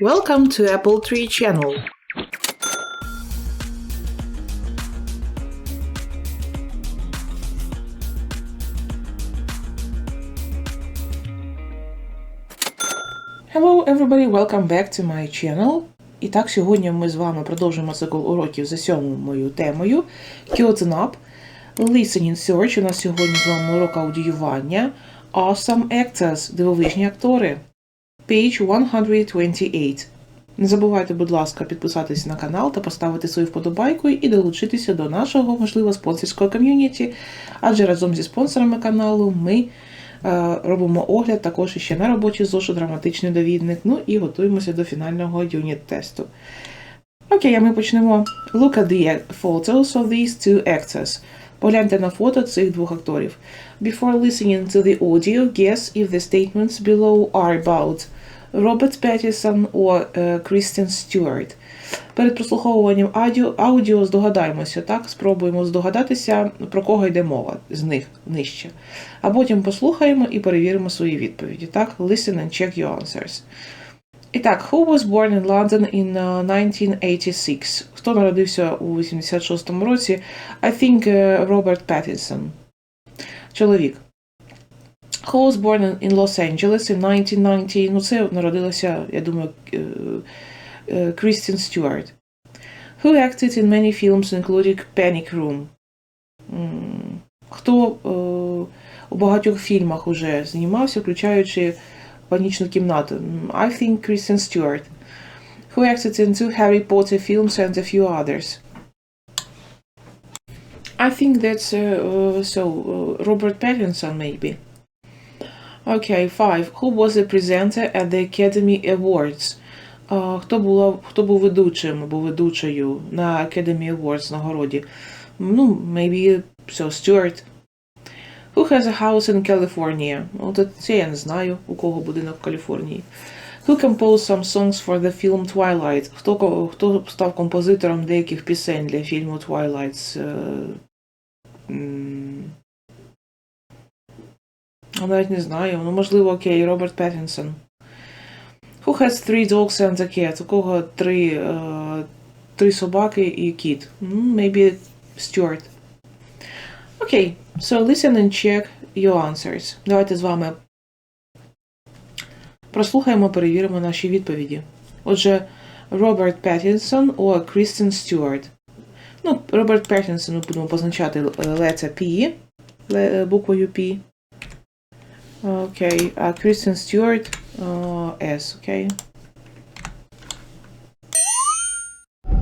Welcome to Apple Tree Channel. Hello everybody, welcome back to my channel. І так, сьогодні ми з вами продовжуємо цикл уроків за сьомою темою Kyoto Up. Listening Search. У нас сьогодні з вами урок аудіювання. Awesome Actors. Дивовижні актори. Page 128. Не забувайте, будь ласка, підписатись на канал та поставити свою вподобайку і долучитися до нашого, можливо, спонсорського ком'юніті. Адже разом зі спонсорами каналу ми е, робимо огляд також іще на робочий зошит, драматичний довідник. Ну і готуємося до фінального юніт-тесту. Окей, а ми почнемо. Look at the photos of these two actors. Погляньте на фото цих двох акторів. Before listening to the audio, guess if the statements below are about Robert Pattinson or uh, Kristen Stewart. Перед прослуховуванням аудіо, аудіо здогадаємося, так? Спробуємо здогадатися, про кого йде мова з них нижче. А потім послухаємо і перевіримо свої відповіді. Так? Listen and check your answers. І так, who was born in London in uh, 1986? Хто народився у 86-му році? I think Robert Pattinson. Чоловік. Who was born in- in Los Angeles in 1990? Ну, це народилася, я думаю, е, е, Крістін Стюарт. Who acted in many films, including Panic Room? М, Хто е, у багатьох фільмах уже знімався, включаючи панічну кімнату? М, I think Kristen Stewart. Who acted in two Harry Potter films and a few others? I think that's uh, uh, so uh, Robert Pattinson maybe. Okay, five. Who was the presenter at the Academy Awards? А, хто, була, хто був ведучим або ведучою на Academy Awards нагороді? Ну, maybe so Stewart. Who has a house in California? От це я не знаю, у кого будинок в Каліфорнії. Who composed some songs for the film Twilight? Хто, хто став композитором деяких пісень для фільму Twilight? е, я навіть не знаю. Ну, можливо, окей, Роберт Петтінсон. Who has three dogs and a cat? У кого три, е, три собаки і кіт? Maybe Stuart. Окей, so listen and check your answers. Давайте з вами прослухаємо, перевіримо наші відповіді. Отже, Роберт Петтінсон о Крістен Стюарт. Ну, Роберт Петтінсон будемо позначати е, летер P, буквою P. Okay, uh, Kristen Stewart, uh, S, okay.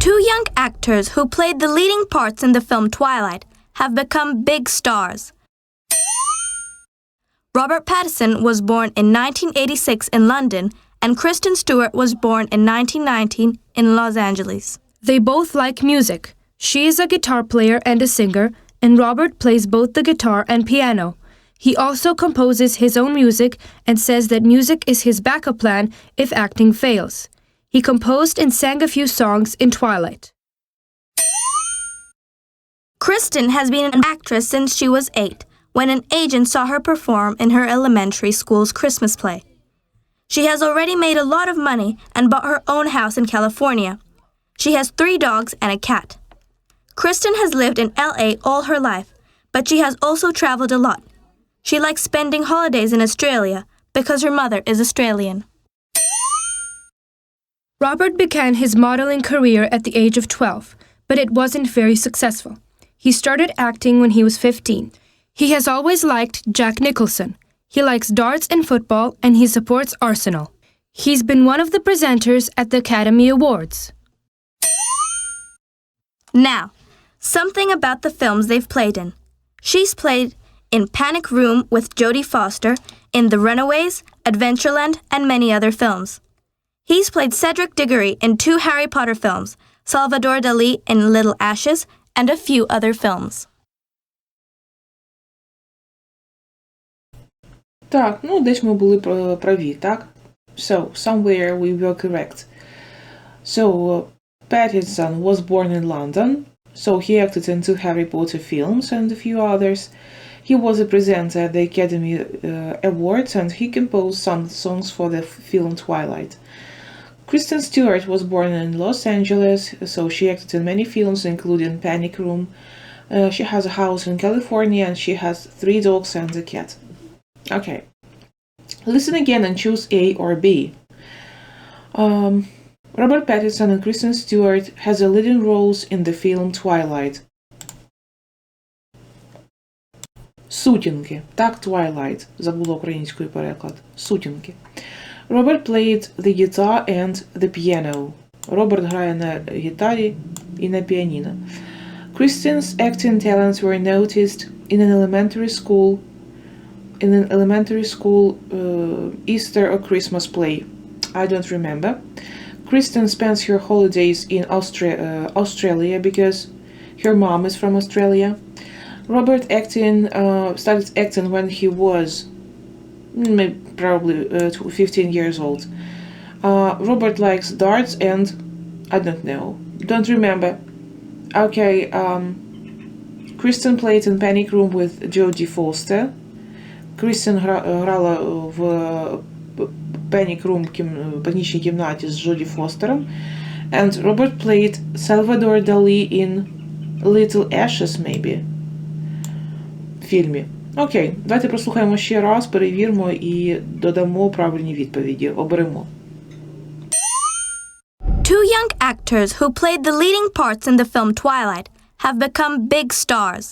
Two young actors who played the leading parts in the film Twilight have become big stars. Robert Pattinson was born in 1986 in London, and Kristen Stewart was born in 1919 in Los Angeles. They both like music. She is a guitar player and a singer, and Robert plays both the guitar and piano. He also composes his own music and says that music is his backup plan if acting fails. He composed and sang a few songs in Twilight. Kristen has been an actress since she was eight, when an agent saw her perform in her elementary school's Christmas play. She has already made a lot of money and bought her own house in California. She has three dogs and a cat. Kristen has lived in LA all her life, but she has also traveled a lot. She likes spending holidays in Australia because her mother is Australian. Robert began his modeling career at the age of 12, but it wasn't very successful. He started acting when he was 15. He has always liked Jack Nicholson. He likes darts and football, and he supports Arsenal. He's been one of the presenters at the Academy Awards. Now, something about the films they've played in. She's played in Panic Room with Jodie Foster, in The Runaways, Adventureland, and many other films. He's played Cedric Diggory in two Harry Potter films, Salvador Dali in Little Ashes, and a few other films. Так, ну десь ми були пра- праві, так? So, somewhere we were correct. So, uh, Pattinson was born in London, so he acted in two Harry Potter films and a few others. He was a presenter at the Academy uh, Awards and he composed some songs for the film Twilight. Kristen Stewart was born in Los Angeles, so she acted in many films, including Panic Room. Uh, she has a house in California and she has three dogs and a cat. Okay. Listen again and choose A or B. Um, Robert Pattinson and Kristen Stewart has a leading roles in the film Twilight. Сутінки. Так, Twilight. Забула українською переклад. Сутінки. Robert played the guitar and the piano. Роберт грає на гітарі і на піаніно. Christian's acting talents were noticed in an elementary school in an elementary school uh, Easter or Christmas play. I don't remember. Kristen spends her holidays in Austra- uh, Australia because her mom is from Australia. Robert acting uh, started acting when he was mm, maybe, probably uh, tw- 15 years old. Uh, Robert likes darts and I don't know, don't remember. Okay, um, Kristen played in Panic Room with Jodie Foster. Крістін гра, грала в е, Panic Room кім, панічній кімнаті з Джоді Фостером. And Robert played Salvador Dali in Little Ashes, maybe. В фільмі. Окей, давайте прослухаємо ще раз, перевіримо і додамо правильні відповіді. Оберемо. Two young actors who played the leading parts in the film Twilight have become big stars.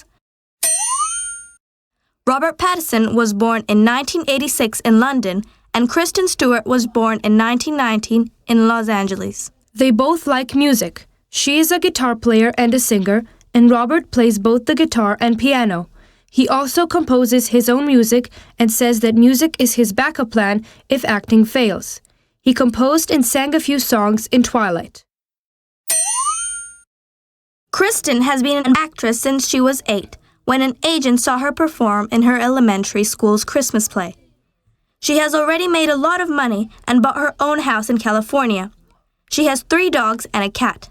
Robert Pattinson was born in 1986 in London, and Kristen Stewart was born in 1919 in Los Angeles. They both like music. She is a guitar player and a singer, and Robert plays both the guitar and piano. He also composes his own music and says that music is his backup plan if acting fails. He composed and sang a few songs in Twilight. Kristen has been an actress since she was eight, when an agent saw her perform in her elementary school's Christmas play. She has already made a lot of money and bought her own house in California. She has three dogs and a cat.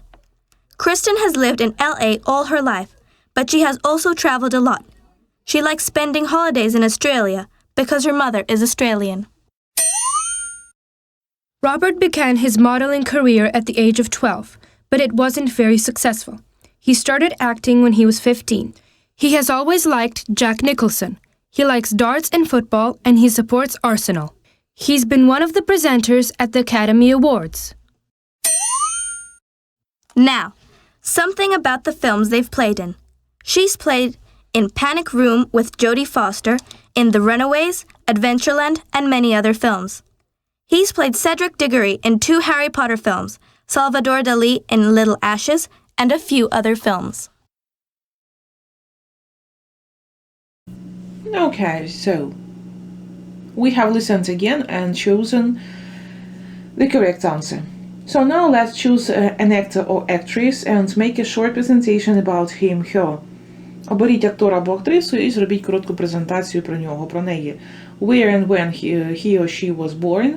Kristen has lived in LA all her life, but she has also traveled a lot. She likes spending holidays in Australia because her mother is Australian. Robert began his modeling career at the age of 12, but it wasn't very successful. He started acting when he was 15. He has always liked Jack Nicholson. He likes darts and football, and he supports Arsenal. He's been one of the presenters at the Academy Awards. Now, something about the films they've played in. She's played in Panic Room with Jodie Foster, in The Runaways, Adventureland, and many other films. He's played Cedric Diggory in two Harry Potter films, Salvador Dali in Little Ashes, and a few other films. Okay, so we have listened again and chosen the correct answer. So now let's choose uh, an actor or actress and make a short presentation about him, her. Оберіть актора або актрису і зробіть коротку презентацію про нього, про неї. Where and when he, or she was born,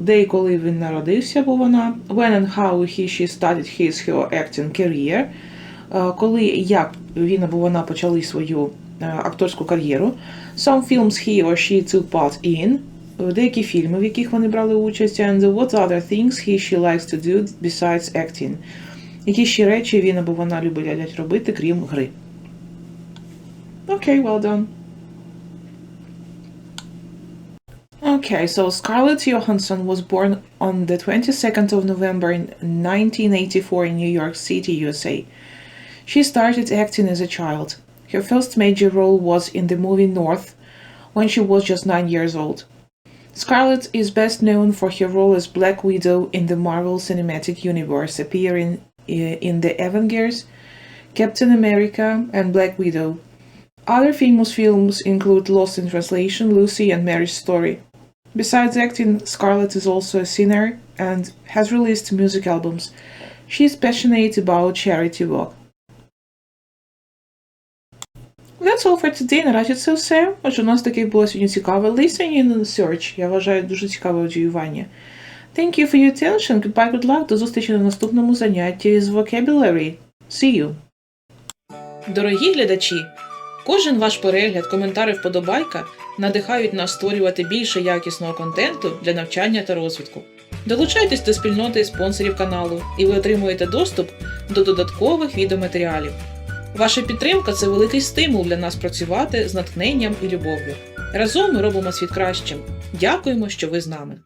де і коли він народився, або вона, when and how he she started his her acting career, коли і як він або вона почали свою uh, акторську кар'єру. Some films he or she took part in, деякі фільми, в яких вони брали участь, and what other things he she likes to do besides acting. Які ще речі він або вона любить робити, крім гри. Okay, well done. Okay, so Scarlett Johansson was born on the 22nd of November in 1984 in New York City, USA. She started acting as a child. Her first major role was in the movie North when she was just 9 years old. Scarlett is best known for her role as Black Widow in the Marvel Cinematic Universe, appearing i- in The Avengers, Captain America, and Black Widow. Other famous films include Lost in Translation, Lucy, and Marriage Story. Besides acting, Scarlett is also a singer and has released music albums. She is passionate about charity work. That's all for today. Наразі це все. Отже, у нас таке було сьогодні цікаве listening and search. Я вважаю дуже цікаве аудіювання. Thank you for your attention. Goodbye, good luck. До зустрічі на наступному занятті з vocabulary. See you. Дорогі глядачі! Кожен ваш перегляд, коментар і вподобайка надихають нас створювати більше якісного контенту для навчання та розвитку. Долучайтесь до спільноти спонсорів каналу, і ви отримуєте доступ до додаткових відеоматеріалів. Ваша підтримка це великий стимул для нас працювати з натхненням і любов'ю. Разом ми робимо світ кращим. Дякуємо, що ви з нами.